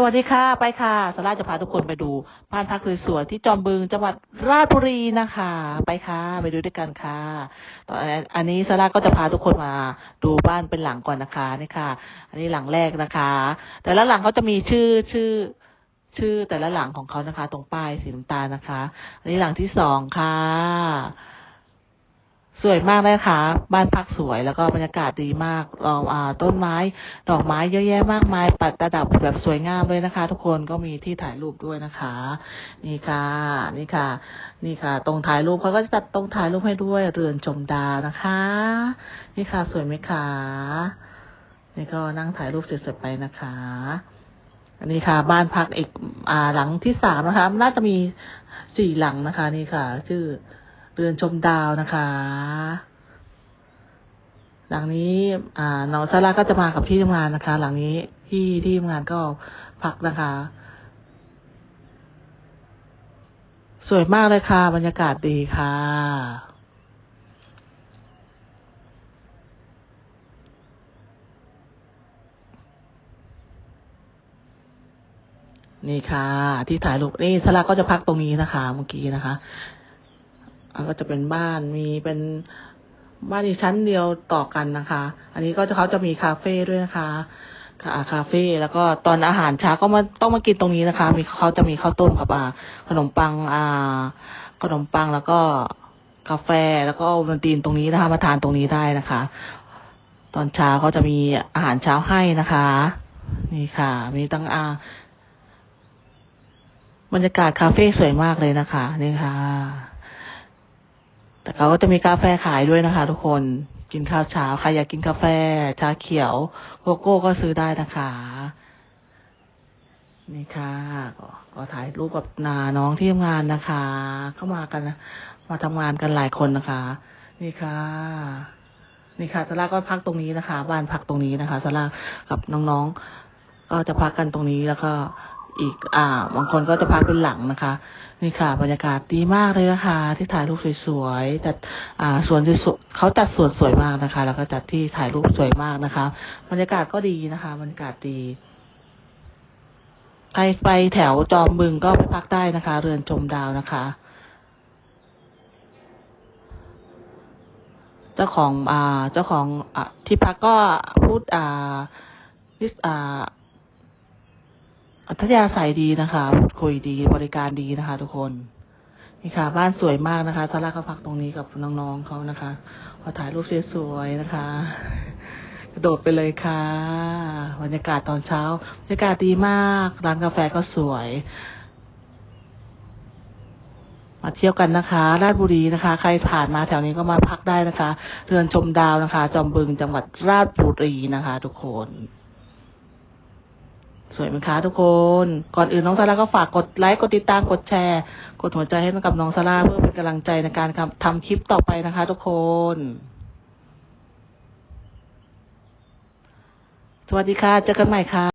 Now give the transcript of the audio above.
สวัสดีค่ะ ไปค่ะสลาจะพาทุกคนไปดูบ้านพักสวยๆที่จอมบึงจังหวัดราชบุรีนะคะ ไปค่ะไปดูด้วยกันค่ะตอนอันนี้สลาก็จะพาทุกคนมาดูบ้านเป็นหลังก่อนนะคะนี่ค่ะ อันนี้หลังแรกนะคะ แต่ละหลังเขาจะมีชื่อชื่อ ชื่อแต่ละหลังของเขานะคะ ตรงป้ายสีน้ำตาลนะคะ อันนี้หลังที่สองค่ะ สวยมากเลยค่ะ บ้านพักสวยแล้วก็บรรยากาศดีมากเราอ่าต้นไม้ ดอกไม้เยอะแยะมากมาย ปัดระดับแบบสวยงามเลยนะคะ ทุกคนก็มีที่ถ่ายรูปด้วยนะคะ นี่ค่ะ นี่ค่ะ นี่ค่ะ ตรงถ่ายรูปเขาก็จะจัดตรงถ่ายรูปให้ด้วยเรือนชมดาวนะคะ นี่ค่ะสวยไหมคะนี่ก็นั่งถ่ายรูปสร็จๆไปนะคะอันนี้ค่ะ บ้านพักอีกอ่าหลังที่สามนะคะน่าจะมีสี่หลังนะคะ นี่ค่ะ ชื่อ เรือนชมดาวนะคะ หลังนี้ อ่าน้องซาร่าก็จะมากับที่ทำงานนะคะ หลังนี้ที่ที่ทำงานก็พักนะคะ สวยมากเลยค่ะ บรรยากาศดีค่ะนี่ค่ะ ที่ถ่ายรูปนี่ซาร่าก็จะพักตรงนี้นะคะ เมื่อกี้นะคะ ก็จะเป็นบ้านมีเป็นบ้านอีกชั้นเดียวต่อกันนะคะ อันนี้ก็จะเขาจะมีคาเฟ่ด้วยนะคะค่ะคาเฟ่แล้วก็ตอนอาหารเช้าก็มาต้องมากินตรงนี้นะคะ มีเขาจะมีข้าวต้มกับอ่าขนมปังอ่าขนมปังแล้วก็กาแฟแล้วก็โอวัลตินตรงนี้นะคะ มาทานตรงนี้ได้นะคะ ตอนเช้าเขาจะมีอาหารเช้าให้นะคะ นี่ค่ะ มีตั้งอาบรรยากาศคาเฟ่สวยมากเลยนะคะ นี่ค่ะ เขาก็จะมีกาแฟขายด้วยนะคะ ทุกคนกินข้าวเช้าใครอยากกินกาแฟ ชาเขียวโกโก้ก็ซื้อได้นะคะ นี่ค่ะก็ก็ถ่ายรูปกับนาน้องที่ทำงานนะคะ เข้ามากันนะมาทำงานกันหลายคนนะคะ นี่ค่ะ นี่ค่ะซาร่าก็พักตรงนี้นะคะ บ้านพักตรงนี้นะคะซาร่ากับน้องๆก็จะพักกันตรงนี้แล้วก็ อีกอ่าบางคนก็จะพักเป็นหลังนะคะนี่ค่ะ บรรยากาศดีมากเลยนะคะ ที่ถ่ายรูปสวยๆจัดอ่าสวนสวยเขาจัดสวนสวยมากนะคะ แล้วก็จัดที่ถ่ายรูปสวยมากนะคะ บรรยากาศก็ดีนะคะบรรยากาศดีใครไปแถวจอมบึงก็ไปพักได้นะคะ เรือนชมดาวนะคะเจ้าของอ่าเจ้าของอ่าที่พักก็พูดอ่านิสอ่า อัธยาศัยดีนะคะพูดคุยดีบริการดีนะคะ ทุกคน นี่ค่ะ บ้านสวยมากนะคะซาร่าก็พักตรงนี้กับน้องๆเขานะคะพอถ่ายรูปสวยๆนะคะ กระโดดไปเลยค่ะบรรยากาศตอนเช้าบรรยากาศดีมากร้านกาแฟก็สวย มาเที่ยวกันนะคะราชบุรีนะคะ ใครผ่านมาแถวนี้ก็มาพักได้นะคะ เรือนชมดาวนะคะ จอมบึงจังหวัดราชบุรีนะคะ ทุกคน สวยไหมคะทุกคน ก่อนอื่นน้องซาร่าก็ฝากกดไลค์กดติดตามกดแชร์ กดหัวใจให้กับน้องซาร่าเพื่อเป็นกำลังใจในการทำคลิปต่อไปนะคะ ทุกคน สวัสดีค่ะ เจอกันใหม่ค่ะ